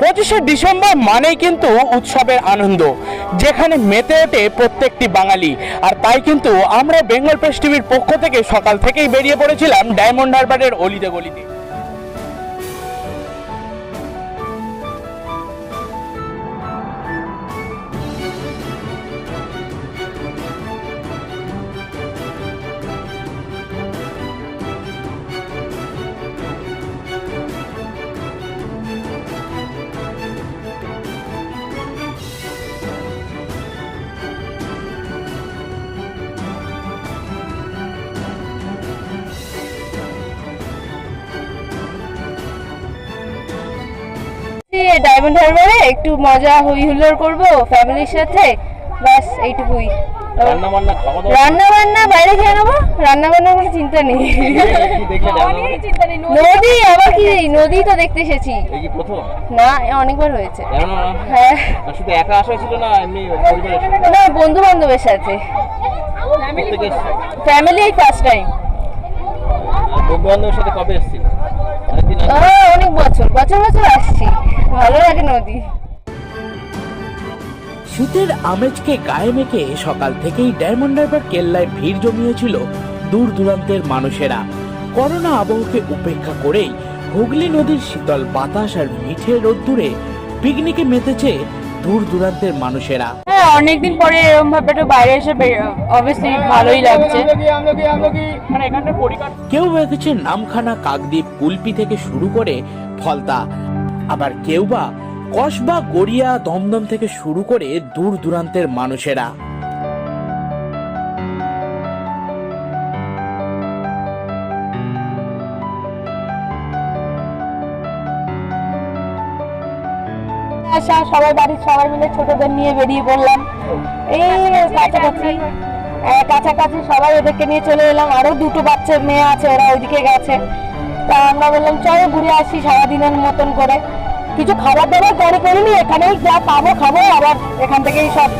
পঁচিশে ডিসেম্বর মানেই কিন্তু উৎসবের আনন্দ। যেখানে মেতে ওঠে প্রত্যেকটি বাঙালি। আর তাই কিন্তু আমরা বেঙ্গল প্রেস টিভির পক্ষ থেকে সকাল থেকেই বেরিয়ে পড়েছিলাম ডায়মন্ড হারবারের অলিতে গলিতে। ডায়মন্ড হারবারে একটু মজা হই হুল্লোড় করব ফ্যামিলির সাথে। বাস এইটুকুই। রান্না বান্না বান্না বাইরে খেয়ে নেব? রান্না বান্নার কোনো চিন্তা নেই। নদী আবার কি? নদী তো দেখতে এসেছি। না অনেকবার হয়েছে। হ্যাঁ। না বন্ধু বান্ধবের সাথে? ফ্যামিলি ফার্স্ট টাইম বন্ধু বান্ধবের সাথে কবে এসেছিল? অনেক বছর বছর বছর আসছি। ভালো লাগে নদী শীতের আমেজকে গায়ে মেখে সকাল থেকেই ডায়মন্ড হারবার কেল্লায় ভিড় জমিয়েছিল দূর দূরান্তের মানুষেরা। করোনা আবহকে উপেক্ষা করেই হুগলি নদীর শীতল বাতাস আর মিঠে রোদ্দুরে পিকনিকে মেতেছে দূর দূরান্তের মানুষেরা। হ্যাঁ অনেকদিন পরে এরকম ভাবে একটু বাইরে এসে অবভিয়াসলি ভালোই লাগছে। কেউ মেতেছে নামখানা কাকদ্বীপ কুলপি থেকে শুরু করে ফলতা আবার কেউ বা কসবা, গড়িয়া, দমদম থেকে শুরু করে দূর দূরান্তের মানুষেরা। আসা সবাই বাড়ির সবাই মিলে ছোটদের নিয়ে বেরিয়ে পড়লাম। এই কাছাকাছি কাছাকাছি সবাই ওদেরকে নিয়ে চলে এলাম। আরও দুটো বাচ্চা, মেয়ে আছে, ওরা ওইদিকে গেছে। তা আমরা বললাম, চলো ঘুরে আসি সারাদিনের মতন করে। কিছু খাবার দাবার করে করিনি এখানেই যা পাবো খাব আবার এখান থেকেই সব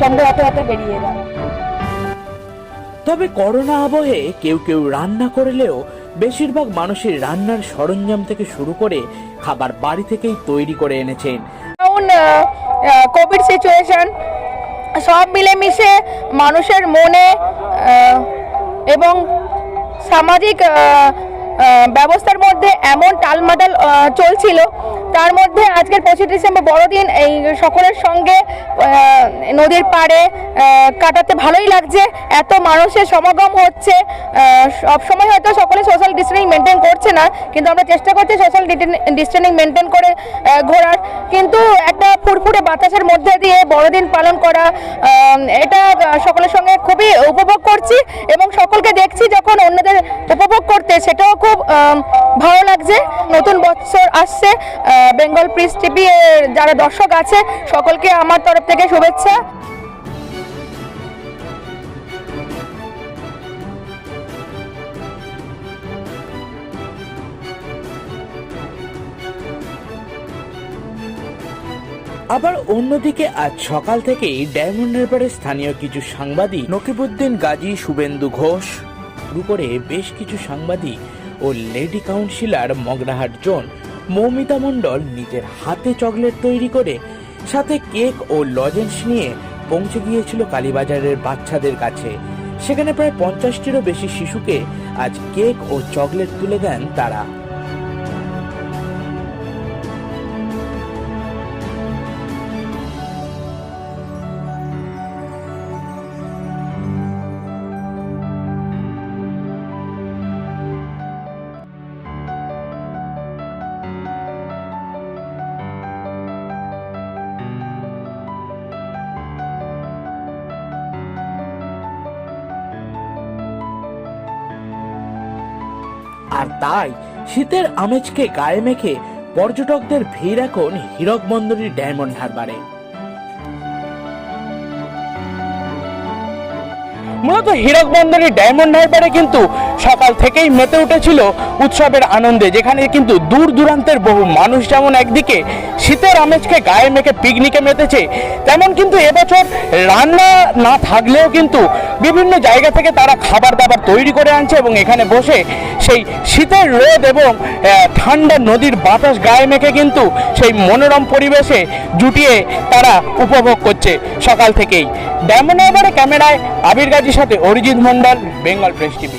সন্ধ্যে হতে হতে বেরিয়ে এলাম তবে করোনা আবহে কেউ কেউ রান্না করলেও বেশিরভাগ মানুষের রান্নার সরঞ্জাম থেকে শুরু করে খাবার বাড়ি থেকেই তৈরি করে এনেছেন। কোভিড সিচুয়েশন সব মিলেমিশে মানুষের মনে এবং সামাজিক ব্যবস্থার মধ্যে এমন টালমাটাল চলছিল। তার মধ্যে আজকের পঁচিশ ডিসেম্বর বড়দিন, এই সকলের সঙ্গে নদীর পাড়ে কাটাতে ভালোই লাগছে। এত মানুষের সমাগম হচ্ছে। সব সময় হয়তো সকলে সোশ্যাল ডিস্টেন্সিং মেনটেন করছে না, কিন্তু আমরা চেষ্টা করছি সোশ্যাল ডিস্টেন্সিং মেনটেন করে ঘোরার। কিন্তু একটা ফুরফুরে বাতাসের মধ্যে দিয়ে বড়দিন পালন করা এটা সকলের সঙ্গে খুবই উপভোগ করছি এবং সকলকে দেখছি যখন অন্যদের উপভোগ করতে, সেটাও খুব আহ, ভালো লাগছে। নতুন বছর আসছে বেঙ্গল প্রিস টিভি যারা দর্শক আছে সকলকে আমার তরফ থেকে শুভেচ্ছা। আবার অন্যদিকে আজ সকাল থেকেই ডায়মন্ড হারবারে স্থানীয় কিছু সাংবাদিক নকিবুদ্দিন গাজী শুভেন্দু ঘোষ শুরু বেশ কিছু সাংবাদিক ও lady councillor Magrahat zone Moumita Mondal নিজের হাতে চকলেট তৈরি করে সাথে কেক ও লজেন্স নিয়ে পৌঁছে গিয়েছিল কালীবাজারের বাচ্চাদের কাছে। সেখানে প্রায় পঞ্চাশটিরও বেশি শিশুকে আজ কেক ও চকলেট তুলে দেন তারা। আর তাই শীতের আমেজকে গায়ে মেখে পর্যটকদের ভিড় এখন হীরক বন্দরের ডায়মন্ড হারবারে। মূলত হীরক বন্দরের ডায়মন্ড হারবারে কিন্তু সকাল থেকেই মেতে উঠেছিল উৎসবের আনন্দে, যেখানে কিন্তু দূর দূরান্তের বহু মানুষ যেমন একদিকে শীতের আমেজকে গায়ে মেখে পিকনিকে মেতেছে, তেমন কিন্তু এবছর রান্না না থাকলেও কিন্তু বিভিন্ন জায়গা থেকে তারা খাবার দাবার তৈরি করে আনছে এবং এখানে বসে সেই শীতের রোদ এবং ঠান্ডা নদীর বাতাস গায়ে মেখে কিন্তু সেই মনোরম পরিবেশে জুটিয়ে তারা উপভোগ করছে সকাল থেকেই। ডায়মন্ড হারবারে ক্যামেরায় আবির গাজীর সাথে Arijit Mondal Bengal press TV.